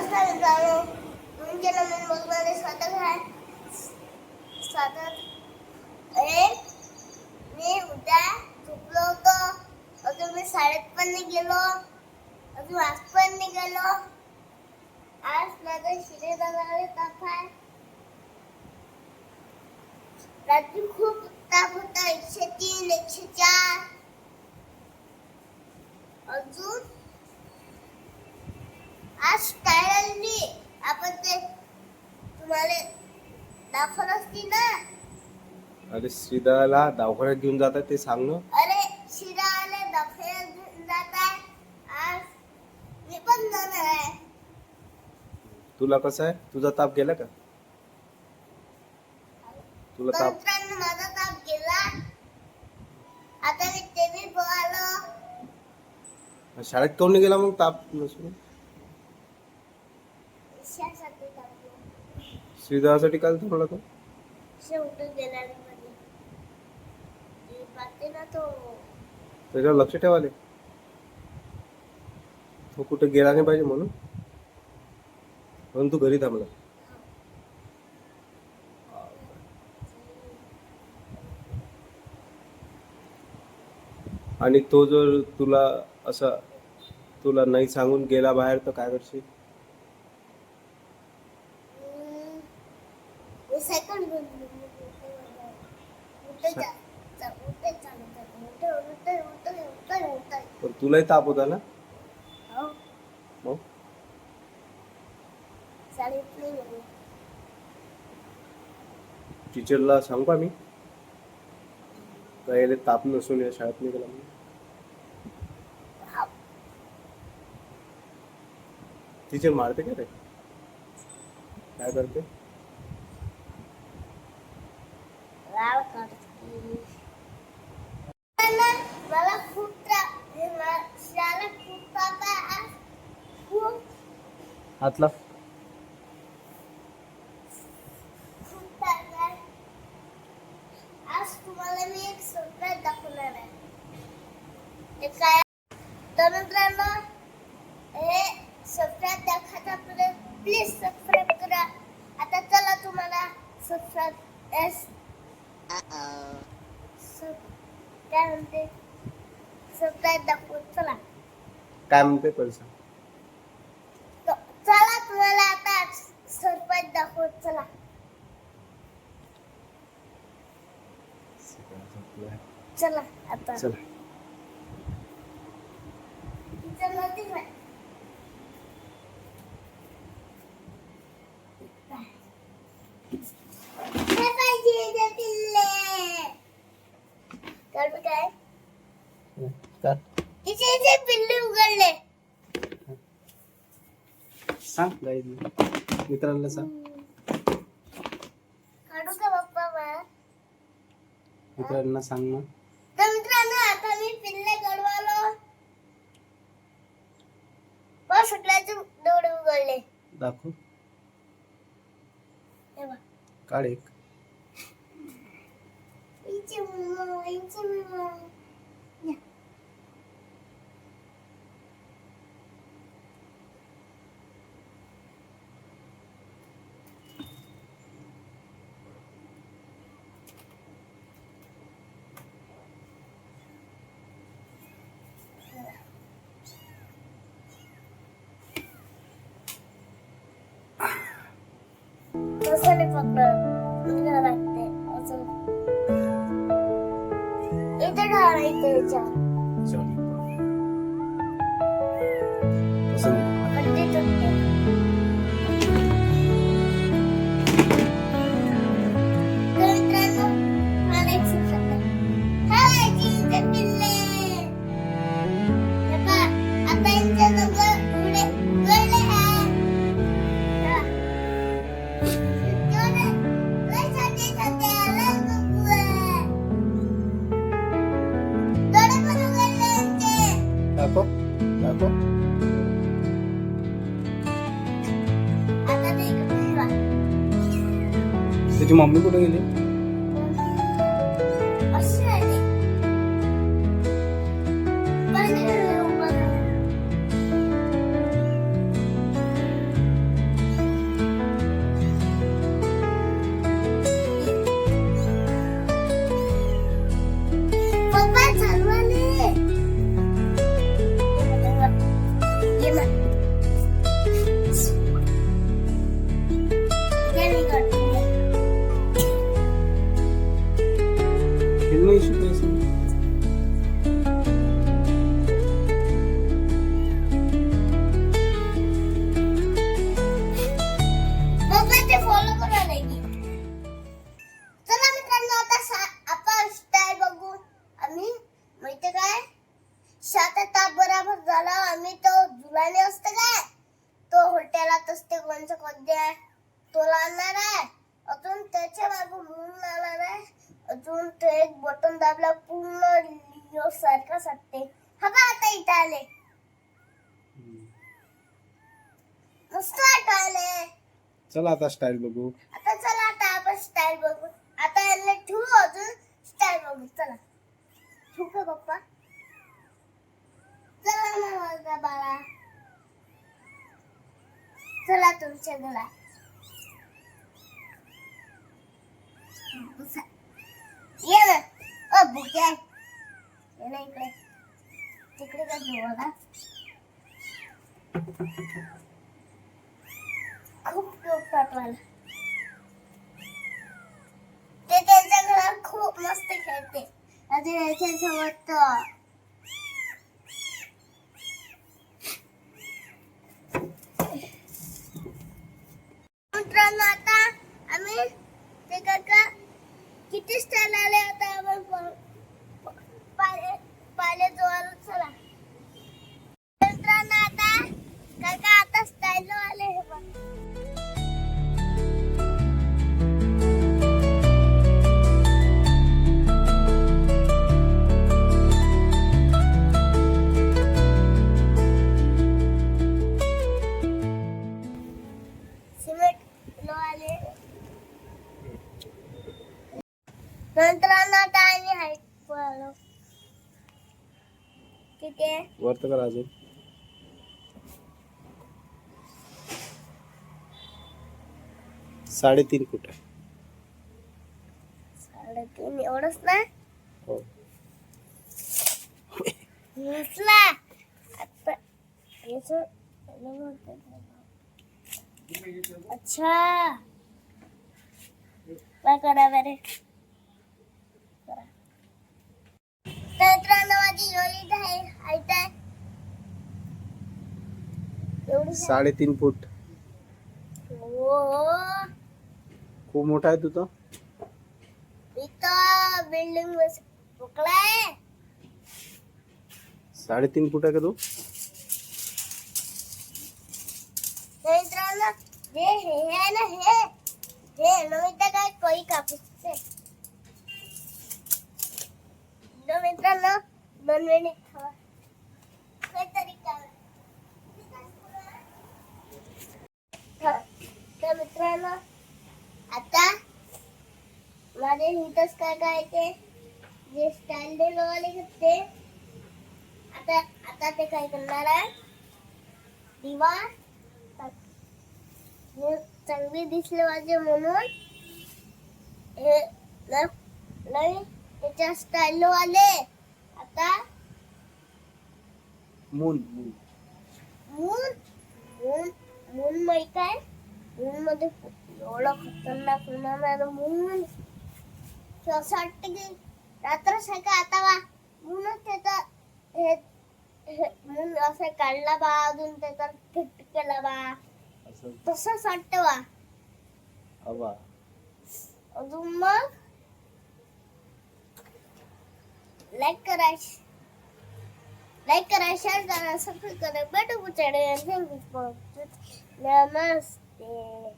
नमस्कार मित्रांनो म्हणजे नवीन ब्लॉगमध्ये स्वागत आहे. स्वागत अरे मी उद्या झोपलो होतो. अजून मी शाळेत पण नाही गेलो अजून आज पण नाही गेलो आज माझं शिरे दादाला ताप आहे. रात्री खूप ताप होता. एकशे तीन एकशे चार. अजून? आज काय आपण ते तुम्हाला दाखवत असती ना अरे श्रीदाला दवाखान्यात घेऊन जातात ते सांग ना. अरे शिरा आले दखल घेऊन जात आहे आज मी पण जाणार आहे. तुला कसं आहे? तुझा ताप गेला का? तुला ताप मित्रांनो माझा ताप गेला. आता मी टीव्ही बघालो शाळेत काऊन नाही गेला मग ताप? नसून ईशासाठी ताप श्रीदासाठी काल थांबला तो शेवटून गेला रे मध्ये मी पाहते ना तो. त्याच्यावर लक्ष ठेवाले तो कुठे गेला नाही पाहिजे म्हणून. म्हणून तू घरी थांबला. आणि तो जर तुला असा तुला नाही सांगून गेला बाहेर तर काय करशील हम्म, मी सायकल घेऊन गेलो. उठे जा जा, उठे चालू कर. उठे, उठे, उठे, उठे, उठे. पण तुलाही ताप होता ना हो, मग. टीचरला सांगू का मी का याला ताप नसून या शाळेत नाही गेला म्हणून. हाव. टीचर मारते का रे? काय करते राव करते. मला मला खूप त्रास हे मा- शाळेला खूप ताप आहे आज. खूप हातला खूप ताप आहे आज तुम्हाला मी एक सरप्राईज दाखवणार आहे ते काय तर मित्रांनो हे दाखवायचा प्लीज सबस्क्राईब करा. आता चला तुम्हाला सबस्क्राईब एस काय म्हणते? सबस्क्राईब चला. काय म्हणते पैसा तो- चला तुम्हाला आता सरप्राईज दाखवत चला चला आता चला चला ते काय? हे पाहिजे ते पिल्ले. कर बी काय का इथे इथे पिल्ले उघडले. सांग मित्रांना सांग. मित्रांना सांग ना तर मित्रांनो आता मी पिल्ले गडवालो पण सुटल्याचे डोळे उघडले दाखव. काढ एक. कसं नाही पकडत इकडं लागते असं इथे ठेवायचं याच्यावर असं मम्मी कुठे गेली अजून ते एक बटन दाबला पूर्ण लिओ सारखा सटते हा का आता इथं आले. मस्त आठवले चला आता स्टाईल बघू. आता चला आता आपण स्टाईल बघू. आता यांना ठेवू अजून स्टाईल बघू. चला. ठेवू का पप्पा? चला ना माझा बाळा. चला तुमच्या घरा. ये ना अ ये ना इकडे. तिकडे का जेवायला खूप टोकतात मला ते त्यांच्या घरात खूप मस्त खेळते. आणि याच्यासोबत तर मित्रांनो आता आम्ही ते काका किती स्टाईल आले आता आपण पाले पाले जोरात चला. मित्रांनो आता काका आता स्टाईल आले हे बघ. किती आहे. वरत करा अजून. साडेतीन फूट आहे. साडेतीन एवढंच ना? हो. नसला आता याचं अच्छा. काय करा बरे करा. तर मित्रांनो माझी योलीत आहे हाईट आहे एवढी साडेतीन फूट. हो खूप मोठा आहे तुझा? इथं बिल्डिंग साडेतीन फूट आहे का तू? मित्रांनो हे हे ना हे हे नमिता काय कोई कापूस मित्रांनो दोन तर मित्रांनो आता माझे हितच काय काय ते जे स्टँडर्ड वाले घेतले आता आता ते काय करणार आहे? दिवा चांगली दिसले पाहिजे म्हणून. हे नाही त्याच्या स्टाईल आले. आता? Moon moon. Moon? Moon? Moon माहीत आहे मून मध्ये एवढं खतरनाक होणार आहे मून. असं वाटतं की रात्र सकाळ आता वा मूनच त्याचा हे हे- मून असं काढला बा अजून त्याचा फिट केला बा. असं. तसंच वाटतं बा हवा. अजून मग? लाईक करा लाईक करा शेअर करा सबस्क्राईब करा. भेटू पुढच्या नमस्ते